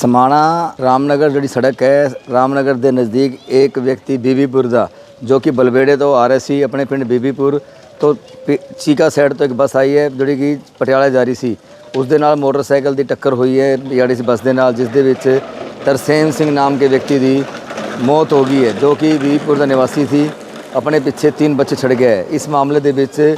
ਸਮਾਣਾ ਰਾਮਨਗਰ ਜਿਹੜੀ ਸੜਕ ਹੈ, ਰਾਮਨਗਰ ਦੇ ਨਜ਼ਦੀਕ ਇੱਕ ਵਿਅਕਤੀ ਬੀਬੀਪੁਰ ਦਾ, ਜੋ ਕਿ ਬਲਬੇੜੇ ਤੋਂ ਆ ਰਿਹਾ ਸੀ, ਆਪਣੇ ਪਿੰਡ ਬੀਬੀਪੁਰ ਤੋਂ ਪਿ- ਚੀਕਾ ਸਾਈਡ ਤੋਂ ਇੱਕ ਬੱਸ ਆਈ ਹੈ, ਜਿਹੜੀ ਕਿ ਪਟਿਆਲਾ ਜਾ ਰਹੀ ਸੀ। ਉਸ ਦੇ ਨਾਲ ਮੋਟਰਸਾਈਕਲ ਦੀ ਟੱਕਰ ਹੋਈ ਹੈ ਜਿਹੜੀ ਸੀ ਬੱਸ ਦੇ ਨਾਲ, ਜਿਸ ਦੇ ਵਿੱਚ ਤਰਸੇਮ ਸਿੰਘ ਨਾਮ ਕੇ ਵਿਅਕਤੀ ਦੀ ਮੌਤ ਹੋ ਗਈ ਹੈ, ਜੋ ਕਿ ਬੀਬੀਪੁਰ ਦਾ ਨਿਵਾਸੀ ਸੀ। ਆਪਣੇ ਪਿੱਛੇ ਤਿੰਨ ਬੱਚੇ ਛੱਡ ਗਏ। ਇਸ ਮਾਮਲੇ ਦੇ ਵਿੱਚ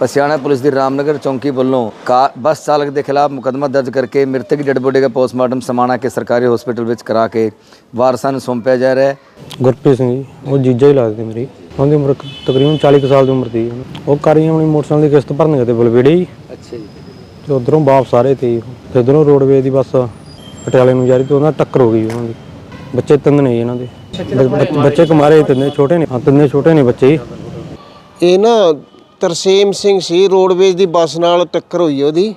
ਪਸਿਆਣਾ ਪੁਲਿਸ ਦੀ ਰਾਮਨਗਰ ਚੌਂਕੀ ਵੱਲੋਂ ਬੱਸ ਚਾਲਕ ਦੇ ਖਿਲਾਫ ਮੁਕੱਦਮਾ ਦਰਜ ਕਰਕੇ ਮ੍ਰਿਤਕ ਦੀ ਡੈਡ ਬੋਡੀ ਦਾ ਪੋਸਟਮਾਰਟਮ ਸਮਾਣਾ ਕੇ ਸਰਕਾਰੀ ਹਸਪਤਾਲ ਵਿੱਚ ਕਰਾ ਕੇ ਵਾਰਸਾਂ ਨੂੰ ਸੌਂਪਿਆ ਜਾ ਰਿਹਾ ਹੈ। ਗੁਰਪ੍ਰੀਤ ਸਿੰਘ ਜੀ ਉਹ ਜੀਜਾ ਹੀ ਲੱਗਦੇ ਮੇਰੀ। ਉਹਦੀ ਉਮਰ ਕ- ਤਕਰੀਬਨ 40 ਕੁ ਸਾਲ ਦੀ ਉਮਰ ਸੀ। ਉਹ ਕਰੀ ਆਪਣੀ ਮੋਟਰਸਾਈਕਲ ਦੀ ਕਿਸ਼ਤ ਭਰਨ ਗਏ ਤੇ ਬਲਵੇੜੇ। ਅੱਛਾ ਜੀ। ਤੇ ਉਧਰੋਂ ਵਾਪਸ ਆ ਰਹੇ ਤੇ ਉਧਰੋਂ ਰੋਡਵੇ ਦੀ ਬੱਸ ਪਟਿਆਲੇ ਨੂੰ ਜਾ ਰਹੀ ਤੇ ਉਹਨਾਂ ਨਾਲ ਟੱਕਰ ਹੋ ਗਈ ਉਹਨਾਂ ਦੀ। ਬੱਚੇ ਤਿੰਨ ਨੇ ਜੀ ਇਹਨਾਂ ਦੇ। ਬੱਚੇ ਕੁਮਾਰੇ ਤਿੰਨੇ ਛੋਟੇ ਨੇ। ਹਾਂ ਤਿੰਨੇ ਛੋਟੇ ਨੇ ਬੱਚੇ ਜੀ। ਇਹ ਨਾ ਤਰਸੇਮ ਸਿੰਘ ਸੀ ਰੋਡਵੇਜ਼ ਦੀ ਬੱਸ ਨਾਲ ਟੱਕਰ ਹੋਈ ਉਹਦੀ।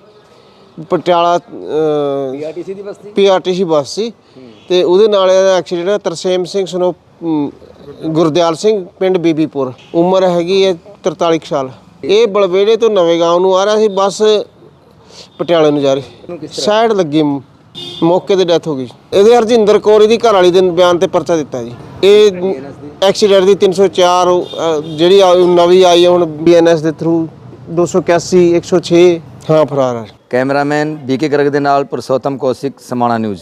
ਪਟਿਆਲਾ ਪੀਆਰਟੀਸੀ ਦੀ ਬੱਸ ਸੀ? ਪੀਆਰਟੀਸੀ ਬੱਸ ਸੀ। ਤੇ ਉਹਦੇ ਨਾਲ ਇਹਦਾ accident Tarsem Singh son of Gurdial Singh ਪਿੰਡ ਬੀਬੀਪੁਰ। ਉਮਰ ਹੈਗੀ ਹੈ 43 ਕੁ ਸਾਲ। ਇਹ ਬਲਵੇੜੇ ਤੋਂ ਨਵੇਂ ਗਾঁव ਨੂੰ ਆ ਰਿਹਾ ਸੀ ਬੱਸ ਪਟਿਆਲੇ ਨੂੰ ਜਾ ਰਹੀ। ਸਾਈਡ ਲੱਗੀ ਮੌਕੇ ਤੇ ਡੈਥ ਹੋ ਗਈ। ਇਹਦੇ ਹਰਜਿੰਦਰ ਕੌਰ ਇਹਦੀ ਘਰ ਵਾਲੀ ਦੇ ਬਿਆਨ ਤੇ ਪਰਚਾ ਦਿੱਤਾ ਜੀ। ਇਹ ਐਕਸੀਡੈਂਟ ਦੀ 304 ਅ, ਜਿਹੜੀ ਆ- ਨਵੀਂ ਆਈ ਹੈ ਹੁਣ ਬੀਐਨਐਸ ਦੇ ਥਰੂ 281 106 ਹਾਂ ਫਰਾਰ ਹੈ ਕੈਮਰਾਮੈਨ ਬੀਕੇ ਗਰਗ ਦੇ ਨਾਲ ਪੁਰਸ਼ੋਤਮ ਕੌਸ਼ਿਕ ਸਮਾਣਾ ਨਿਊਜ਼।